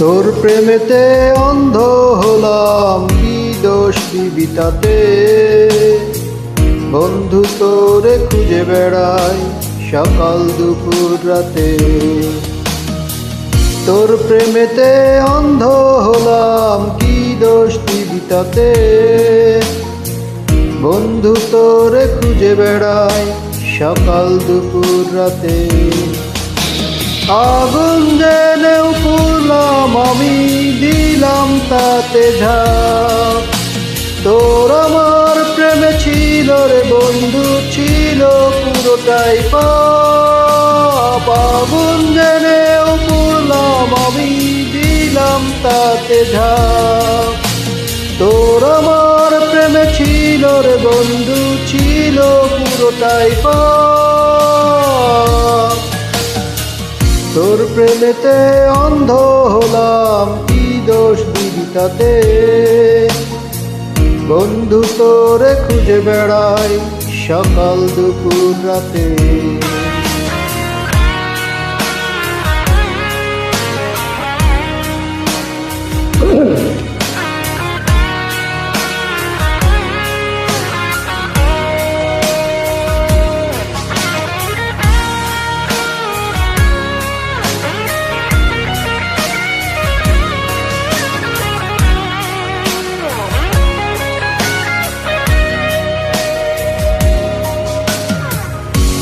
তোর প্রেমেতে অন্ধ হলাম, কি দোষ দিবি তাতে বন্ধু তোরে খুঁজে বেড়াই সকাল দুপুর রাতে। তোর প্রেমেতে অন্ধ হলাম, কি দোষ দিবি তাতে বন্ধু তোরে খুঁজে বেড়াই সকাল দুপুর রাতে। আগুন জেনেও পুরলাম আমি দিলাম তাতে ঝাঁপ। তোর আমার প্রেমে ছিল রে বন্ধু, ছিল পুরোটাই পাপ। আগুন জেনেও পুরলাম আমি দিলাম তাতে ঝাঁপ। তোর আমার প্রেমে ছিল রে বন্ধু, ছিল পুরোটাই পাপ। তোর প্রেমেতে অন্ধ হলাম, কি দোষ দিবি তাতে? বন্ধু তোরে খুঁজে বেড়াই সকাল দুপুর রাতে।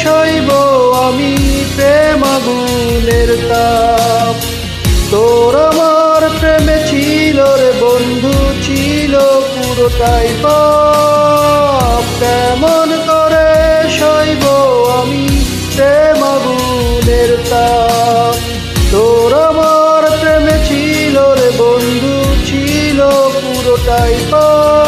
সইব আমি প্রেম আগুনের তাপ। তোর আমার প্রেমে ছিল রে বন্ধু, ছিল পুরোটাই পাপ। কেমন করে সইব আমি প্রেম আগুনের তাপ। তোর আমার প্রেমে ছিল রে বন্ধু, ছিল পুরোটাই পাপ।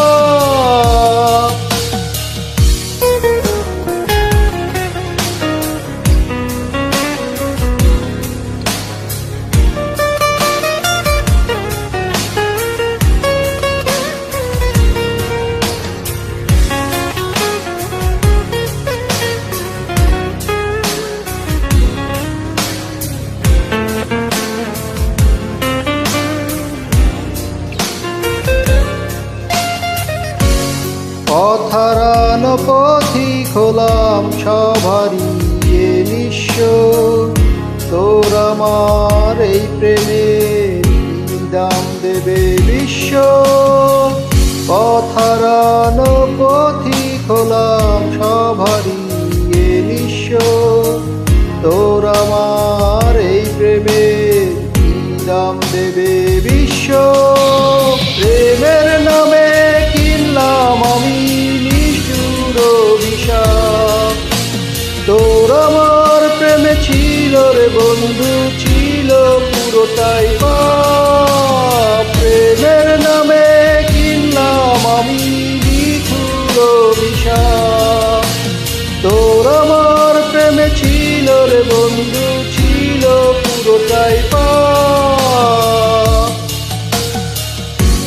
পথারানো পথি খোলাম সবারই নিঃস্ব। তোর আমার এই প্রেমের কি দাম দেবে বিশ্ব। পথারানো পথি খোলাম সবারই নিঃস্ব। তোর আমার এই প্রেমের কি দাম দেবে বিশ্ব। বন্ধু ছিল পুরোটাই প্রেমের নামে কিনলাম আমি নিষ্ঠুর অভিশাপ। তোর আমার প্রেমে ছিল রে বন্ধু, ছিল পুরোটাই পাপ।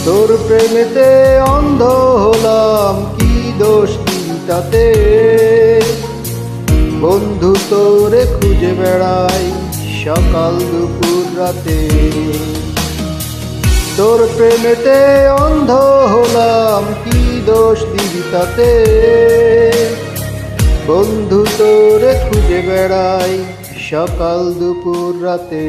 তোর প্রেমেতে অন্ধ হলাম, কি দোষ তাতে? বন্ধু তোরে খুঁজে বেড়াই সকাল দুপুর রাতে। তোর প্রেমেতে অন্ধ হলাম, কি দোষ দিবি তাতে? বন্ধু তোরে খুঁজে বেড়াই সকাল দুপুর রাতে।